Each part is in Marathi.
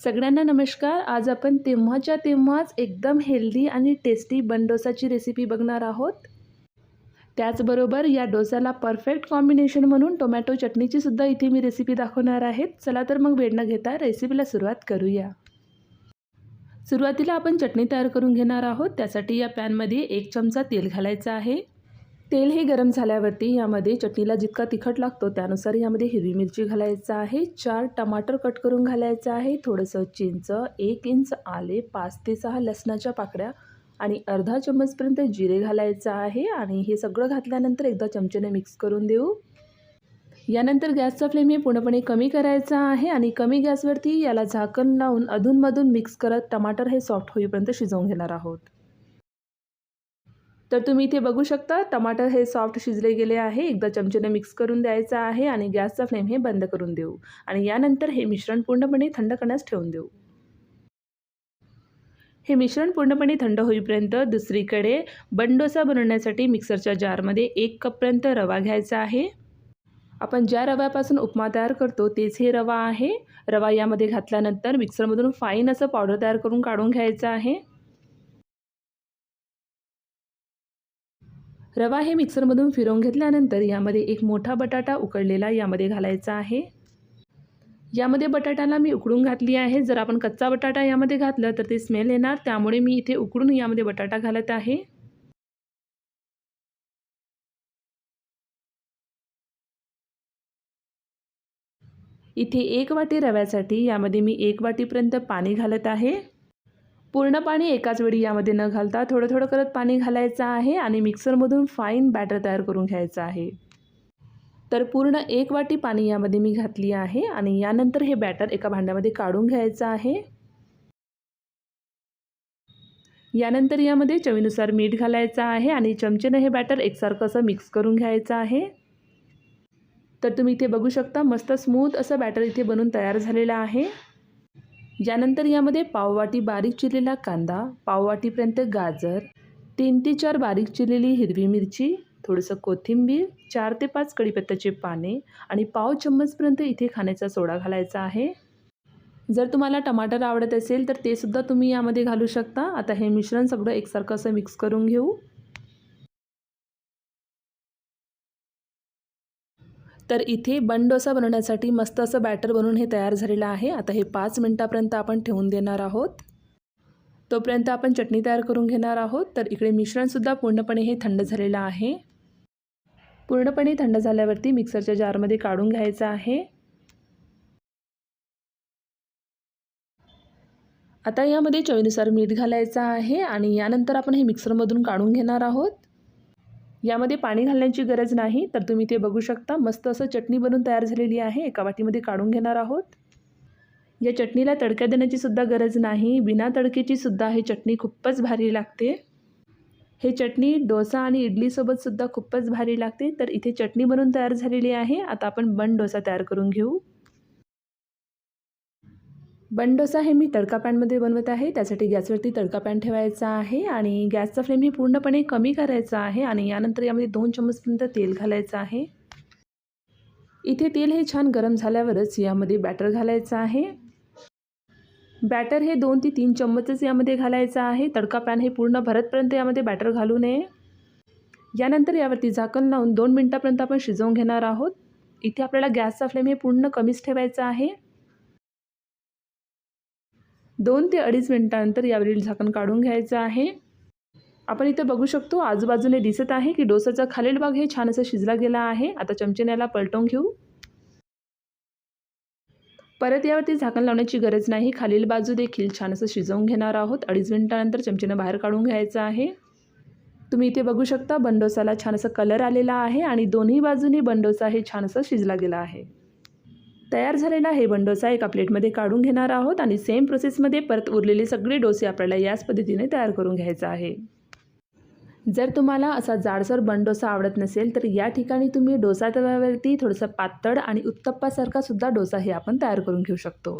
सगळ्यांना नमस्कार. आज आपण तेव्हाच्या तेव्हाच एकदम हेल्दी आणि टेस्टी बन डोसाची रेसिपी बघणार आहोत. त्याचबरोबर या डोसाला परफेक्ट कॉम्बिनेशन म्हणून टोमॅटो चटणीची सुद्धा इथे मी रेसिपी दाखवणार आहे चला तर मग वेळ न घेता रेसिपीला सुरुवात करूया. सुरुवातीला आपण चटणी तयार करून घेणार आहोत. त्यासाठी या पॅनमध्ये एक चमचा तेल घालायचं आहे. तेल हे गरम झाल्यावरती यामध्ये चटणीला जितका तिखट लागतो त्यानुसार यामध्ये हिरवी मिरची घालायचं आहे. चार टमाटर कट करून घालायचं आहे. थोडंसं चिंच एक इंच आले पाच ते सहा लसणाच्या पाकड्या आणि अर्धा चम्मचपर्यंत जिरे घालायचं आहे आणि हे सगळं घातल्यानंतर एकदा चमच्याने मिक्स करून देऊ. यानंतर गॅसचा फ्लेम हे पूर्णपणे कमी करायचा आहे आणि कमी गॅसवरती याला झाकण लावून अधूनमधून मिक्स करत टमाटर हे सॉफ्ट होईपर्यंत शिजवून घेणार आहोत. तर तुम्ही इथे बघू शकता टमाटर हे सॉफ्ट शिजले गेले आहे. एकदा चमच्याने मिक्स करून द्यायचं आहे आणि गॅसचा फ्लेम हे बंद करून देऊ. आणि यानंतर हे मिश्रण पूर्णपणे थंड करण्यास ठेवून देऊ. हे मिश्रण पूर्णपणे थंड होईपर्यंत दुसरीकडे बंडोसा बनवण्यासाठी मिक्सरच्या जारमध्ये एक कपपर्यंत रवा घ्यायचा आहे. आपण ज्या रव्यापासून उपमा तयार करतो तेच हे रवा आहे. रवा यामध्ये घातल्यानंतर मिक्सरमधून फाईन असं पावडर तयार करून काढून घ्यायचं आहे. रवा हे मिक्सरमधून फिरवून घेतल्यानंतर यामध्ये एक मोठा बटाटा उकडलेला यामध्ये घालायचा आहे. यामध्ये बटाट्याला मी उकडून घातली आहे. जर आपण कच्चा बटाटा यामध्ये घातलं तर ते स्मेल येणार. त्यामुळे मी इथे उकडून यामध्ये बटाटा घालत आहे. इथे एक वाटी रव्यासाठी यामध्ये मी एक वाटीपर्यंत पाणी घालत आहे. पूर्ण पाणी एकाच वेळी यामध्ये न घालता थोडं थोडं करत पाणी घालायचं आहे आणि मिक्सरमधून फाईन बॅटर तयार करून घ्यायचं आहे. तर पूर्ण एक वाटी पाणी यामध्ये मी घातली आहे आणि यानंतर हे बॅटर एका भांड्यामध्ये काढून घ्यायचं आहे. यानंतर यामध्ये चवीनुसार मीठ घालायचं आहे आणि चमचेनं हे बॅटर एकसारखं असं मिक्स करून घ्यायचं आहे. तर तुम्ही इथे बघू शकता मस्त स्मूथ असं बॅटर इथे बनून तयार झालेलं आहे. यानंतर यामध्ये पाववाटी बारीक चिरलेला कांदा पाववाटीपर्यंत गाजर तीन ते चार बारीक चिरलेली हिरवी मिरची थोडंसं कोथिंबीर चार ते पाच कढीपत्त्याचे पाने आणि पाव चम्मचपर्यंत इथे खाण्याचा सोडा घालायचा आहे. जर तुम्हाला टमाटर आवडत असेल तर ते सुद्धा तुम्ही यामध्ये घालू शकता. आता हे मिश्रण सगळं एकसारखं असं मिक्स करून घेऊ. तर इथे बन डोसा बनवण्यासाठी मस्त असं बॅटर बनवून हे तयार झालेलं आहे. आता हे पाच मिनटापर्यंत आपण ठेवून देणार आहोत. तोपर्यंत आपण चटणी तयार करून घेणार आहोत. तर इकडे मिश्रणसुद्धा पूर्णपणे हे थंड झालेलं आहे. पूर्णपणे थंड झाल्यावरती मिक्सरच्या जारमध्ये काढून घ्यायचं आहे. आता यामध्ये चवीनुसार मीठ घालायचं आहे आणि यानंतर आपण हे मिक्सरमधून काढून घेणार आहोत. यामध्ये पाणी घालण्याची गरज नाही तर तुम्ही ते बघू शकता. मस्त असं चटणी बनून तयार झालेली आहे. एका वाटीमध्ये काढून घेणार आहोत. या चटणीला तडक्या देण्याची सुद्धा गरज नाही. बिना तडकेची सुद्धा ही चटणी खूपच भारी लागते. हे चटणी डोसा आणि इडलीसोबत सुद्धा खूपच भारी लागते. तर इथे चटणी बनून तयार झालेली आहे. आता आपण बन डोसा तयार करून घेऊ. बन डोसा हे मी तडका पॅनमध्ये बनवत आहे. त्यासाठी गॅसवरती तडका पॅन ठेवायचा आहे आणि गॅसचा फ्लेम हे पूर्णपणे कमी करायचा आहे आणि यानंतर यामध्ये दोन चम्मचपर्यंत तेल घालायचं आहे. इथे तेल हे छान गरम झाल्यावरच यामध्ये बॅटर घालायचं आहे. बॅटर हे दोन ते तीन चम्मचच यामध्ये घालायचं आहे. तडका पॅन हे पूर्ण भरतपर्यंत यामध्ये बॅटर घालू नये. यानंतर यावरती झाकण लावून दोन मिनटापर्यंत आपण शिजवून घेणार आहोत. इथे आपल्याला गॅसचा फ्लेम हे पूर्ण कमीच ठेवायचा आहे. दोन ते अडीच मिनटानंतर यावरील झाकण काढून घ्यायचं आहे. आपण इथं बघू शकतो आजूबाजूने दिसत आहे की डोसाचा खालील भाग हे छान असं शिजला गेला आहे. आता चमचेने याला पलटवून घेऊ. परत यावरती झाकण लावण्याची गरज नाही. खालील बाजू देखील छान असं शिजवून घेणार आहोत. अडीच मिनटानंतर चमचेनं बाहेर काढून घ्यायचं आहे. तुम्ही इथे बघू शकता बंडोसाला छान असं कलर आलेला आहे आणि दोन्ही बाजूनी बंडोसा हे छान असं शिजला गेला आहे. तयार झालेला हे बंडोसा एका प्लेटमध्ये काढून घेणार आहोत आणि सेम प्रोसेसमध्ये परत उरलेले सगळे डोसे आपल्याला याच पद्धतीने तयार करून घ्यायचा आहे. जर तुम्हाला असा जाडसर बंडोसा आवडत नसेल तर या ठिकाणी तुम्ही डोसा तव्यावरती थोडंसं पातळ आणि उत्तप्पासारखा सुद्धा डोसा हे आपण तयार करून घेऊ शकतो.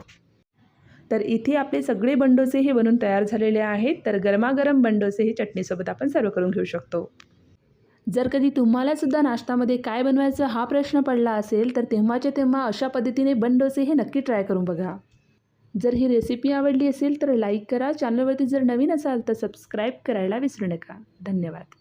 तर इथे आपले सगळे बंडोसे हे बनून तयार झालेले आहेत. तर गरमागरम बंडोसे हे चटणीसोबत आपण सर्व करून घेऊ शकतो. जर कधी तुम्हालासुद्धा नाश्त्यामध्ये काय बनवायचं हा प्रश्न पडला असेल तर तेव्हाच्या तेव्हा अशा पद्धतीने बन डोसे हे नक्की ट्राय करून बघा. जर ही रेसिपी आवडली असेल तर लाईक करा. चॅनलवरती जर नवीन असाल तर सबस्क्राईब करायला विसरू नका. धन्यवाद.